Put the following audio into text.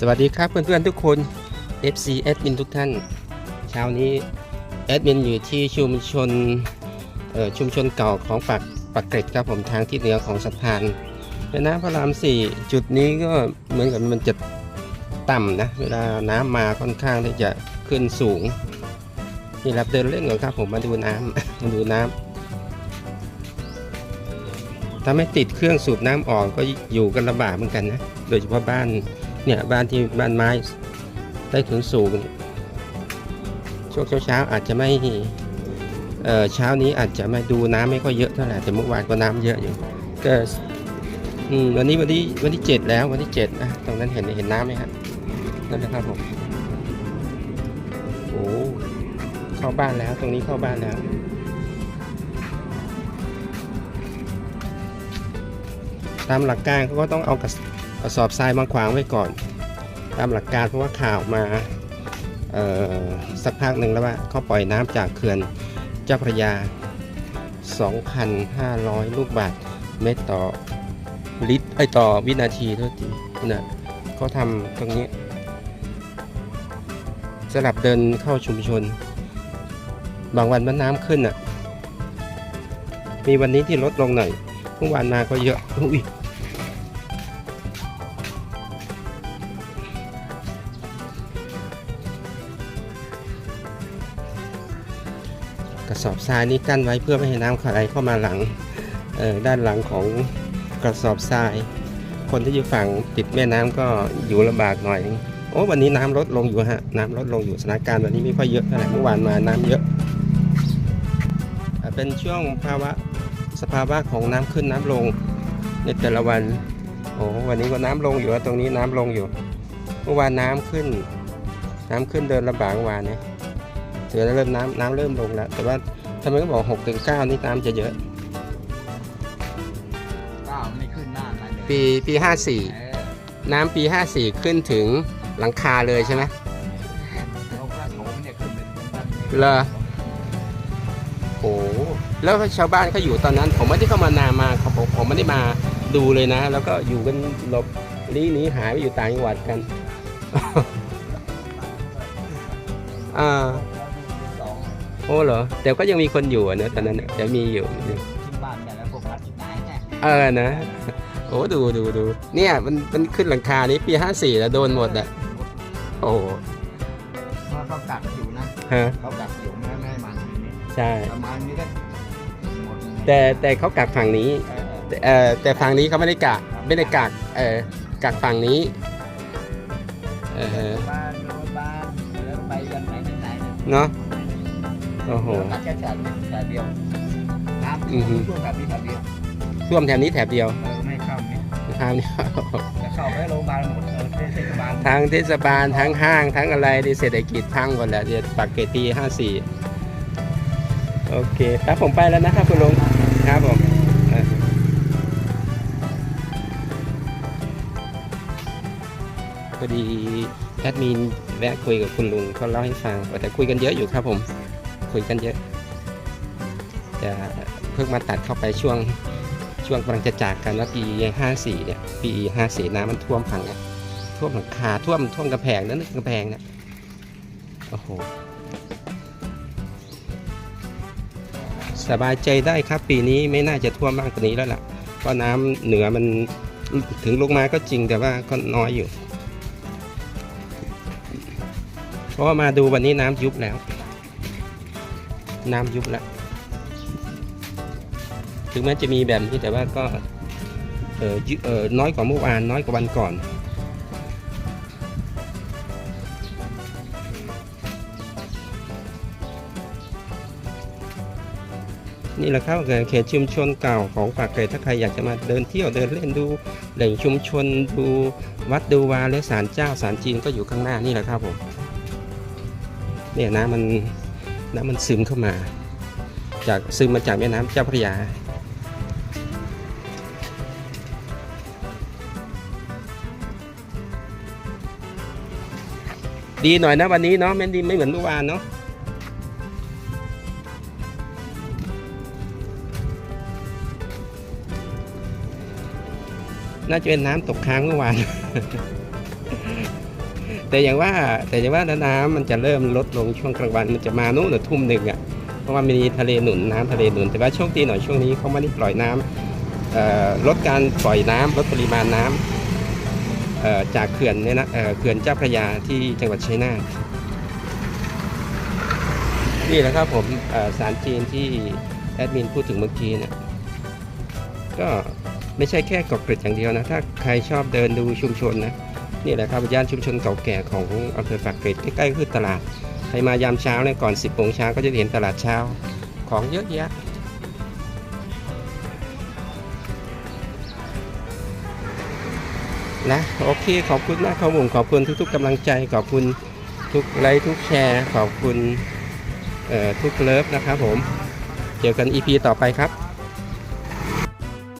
สวัสดีครับเพื่อนๆทุกคน FC แอดมินทุกท่านเช้านี้แอดมินอยู่ที่ชุมชนชุมชนเก่าของปากปากเกร็ดครับผมทางที่เหนือของสะพานแม่น้ำพระรามสี่จุดนี้ก็เหมือนกับมันจะต่ำนะเวลาน้ำมาค่อนข้างที่จะขึ้นสูงนี่รับเดินเล่นก่อนครับผมมาดูน้ำมาดูน้ำถ้าไม่ติดเครื่องสูบน้ำออกก็อยู่กันลำบากเหมือนกันนะโดยเฉพาะบ้าน เนี่ยบ้านที่บ้านไม้ใต้ถุนสูงนี่ช่วงเช้าๆอาจจะไม่เออเช้านี้อาจจะไม่ดูน้ำไม่ค่อยเยอะเท่าไหร่แต่เมื่อวานก็น้ำเยอะอยู่ก็วันนี้วันที่วันที่เจ็ดแล้ววันที่เจ็ดนะตรงนั้นเห็นเห็นน้ำไหมครับนั่นนะครับผมโอ้เข้าบ้านแล้วตรงนี้เข้าบ้านแล้วตามหลักการเขาก็ต้องเอากระ สกระสอบทรายมาขวางไว้ก่อน ตามหลักการเพราะว่าข่าวมาสักพักหนึ่งแล้วว่าเขาปล่อยน้ำจากเขื่อนเจ้าพระยา 2,500 ลูกบาทเมตรต่อลิตรไอต่อวินาทีเท่าทีนะเขาทำตรงนี้สลับเดินเข้าชุมชน บางวันมันน้ำขึ้นอะ มีวันนี้ที่ลดลงหน่อยเมื่อวานมาก็เยอะอุ้ย กระสอบทรายนี้กั้นไว้เพื่อไม่ให้น้ำไหลเข้ามาหลังด้านหลังของกระสอบทราย คนที่อยู่ฝั่งติดแม่น้ำก็อยู่ลำบากหน่อย โอ้วันนี้น้ำลดลงอยู่ฮะน้ำลดลงอยู่สถานการณ์วันนี้ไม่ค่อยเยอะเท่าไหร่เมื่อวานมาน้ำเยอะอ่เป็นช่วงภาวะสภาวะของน้ำขึ้นน้ำลงในแต่ละวันโอ้วันนี้ก็น้ำลงอยู่ตรงนี้น้ำลงอยู่ เมื่อวานน้ำขึ้น น้ำขึ้นเดินลำบากวานเนี่ย เสือเริ่มน้ำน้ำเริ่มลงแล้ว แต่ว่าทำไมก็บอก6ถึง9นี่น้ำจะเยอะ ก้าวไม่ขึ้นหน้าอะไรเลยปีปี เออ54น้ำปี 54 ขึ้นถึงหลังคาเลยใช่ไหม เราก็โถมเนี่ยขึ้นเป็นต้นเหรอ โอ้แล้วชาวบ้านเขาอยู่ตอนนั้น ผมไม่ได้เข้ามานามาเขาผมผมไม่ได้มาดูเลยนะ แล้วก็อยู่กันหลบลี้หนีหายไปอยู่ต่างจังหวัดกัน อ่าสอง โอ้เหรอ แต่ก็ยังมีคนอยู่อะเนอะตอนนั้นน่ะแต่มีอยู่ที่บ้านแต่ละพวกพัดที่ไหนเนี่ยเออนะ โอ้ดูดูดูเนี่ยมันมันขึ้นหลังคานี้ปี54แล้วโดนหมดอะโอ้เพราะเขากักอยู่นะฮะเขากักอยู่ไม่ไม่ให้มันนี่ใช่ประมาณนี้ก็หมดแต่แต่เขากักฝั่งนี้เออแต่เออแต่ฝั่งนี้เขาไม่ได้กักไม่ได้กักเออกักฝั่งนี้เออบ้านโรงพยาบาลแล้วไปยังไหนที่ไหนเนี่ย เนาะ โอ้โหกักแค่แถบแถบเดียวน้อือฮึำช่วงแถบนี้แถบเดียวท่วมแถบนี้แถบเดียวเออไม่เข้าเนี่ยทางนี้จะเข้าไปโรงพยาบาลหมดเออเทศบาลทางเทศบาลทั้งห้างทั้งอะไรที่เศรษฐกิจพังหมดแล้วเดี๋ยวปักเกตปี54โอเคครับผมไปแล้วนะครับคุณลุงครับผมเออพอดีแอดมินแวะคุยกับคุณลุงเขาเล่าให้ฟังแต่คุยกันเยอะอยู่ครับผม คุยกันเยอะ จะเพิ่งมาตัดเข้าไปช่วงช่วงกำลังจะจากกันว่าปี54เนี่ยปี54น้ำมันท่วมพังอะท่วมหลังคาท่วมท่วมกระแพงนั่นกระแพงเนี่ยโอ้โหสบายใจได้ครับปีนี้ไม่น่าจะท่วมมากกว่านี้แล้วล่ะเพราะน้ำเหนือมันถึงลงมาก็จริงแต่ว่าก็น้อยอยู่ เพราะมาดูวันนี้น้ำยุบแล้ว น้ำยุบแล้ว ถึงแม้จะมีแบบนี้แต่ว่าก็เออเออน้อยกว่าเมื่อวานน้อยกว่าวันก่อน นี่แหละครับเขตชุมชนเก่าของปากเกร็ดถ้าใครอยากจะมาเดินเที่ยวเดินเล่นดูแหล่งชุมชนดูวัดดูวาและศาลเจ้าศาลจีนก็อยู่ข้างหน้านี่แหละครับผมเนี่ยน้ำมัน น้ำมันซึมเข้ามา จากซึมมาจากแม่น้ำเจ้าพระยา ดีหน่อยนะวันนี้เนาะไม่ดีไม่เหมือนเมื่อวานเนาะน่าจะเป็นน้ำตกค้างเมื่อวาน แต่อย่างว่าแต่อย่างว่าน้ำมันจะเริ่มลดลงช่วงกลางวันมันจะมาโน่นน่ะทุ่มหนึ่งอะเพราะว่ามีทะเลหนุนน้ำทะเลหนุน แต่ว่าโชคดีหน่อยช่วงนี้เขาไม่ได้ปล่อยน้ำเอ่อลดการปล่อยน้ำลดปริมาณน้ำเอ่อจากเขื่อนเนี่ยนะเขื่อนเจ้าพระยาที่จังหวัดชัยนาทนี่แหละครับผมสารจีนที่แอดมินพูดถึงเมื่อกี้เนี่ยก็ไม่ใช่แค่เกาะกร็ดอย่างเดียวนะ ถ้าใครชอบเดินดูชุมชนนะ นี่แหละครับย่านชุมชนเก่าแก่ของอำเภอปากเกร็ดใกล้ๆคือตลาดใครมายามเช้าเนี่ยก่อน 10โมงเช้าก็จะเห็นตลาดเช้าของเยอะแยะนะโอเคขอบคุณมากครับผมขอบคุณทุก ๆกำลังใจขอบคุณทุกไลค์ทุกแชร์ ขอบคุณทุกเลิฟนะครับผม เจอกัน EP ต่อไปครับ